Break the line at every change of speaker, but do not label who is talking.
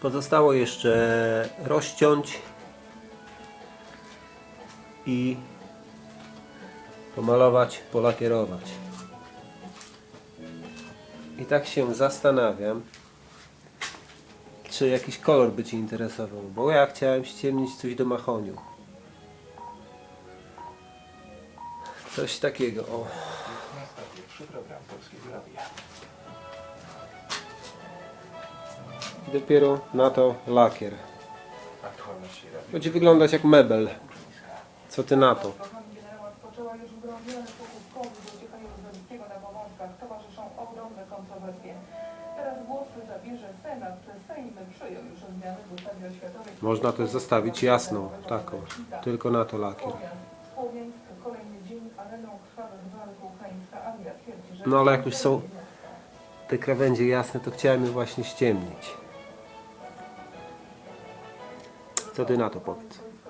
Pozostało jeszcze rozciąć i pomalować, polakierować. I tak się zastanawiam, czy jakiś kolor by Ci interesował, bo ja chciałem ściemnić coś do mahoniu. Coś takiego, o.
Pierwszy program Radia.
Dopiero na to lakier.
Aktualności radia.
Będzie wyglądać jak mebel. Co Ty na to?
Kochani generała spoczęła już w wiele ruchów kołów do uciekania Lubelskiego na Powązkach. Towarzyszą ogromne kontrowersje. Teraz głosy zabierze Senat. Sejm przyjął już zmiany w ustawie oświatowej.
Można też zostawić jasną, taką. Tylko na to lakier.
Słowiańsk, kolejny dzień areną krwawych walk ukraińska armia twierdzi, że...
No ale jak już są te krawędzie jasne, to chciałem je właśnie ściemnić. Co Ty na to powiedz?
Wojsko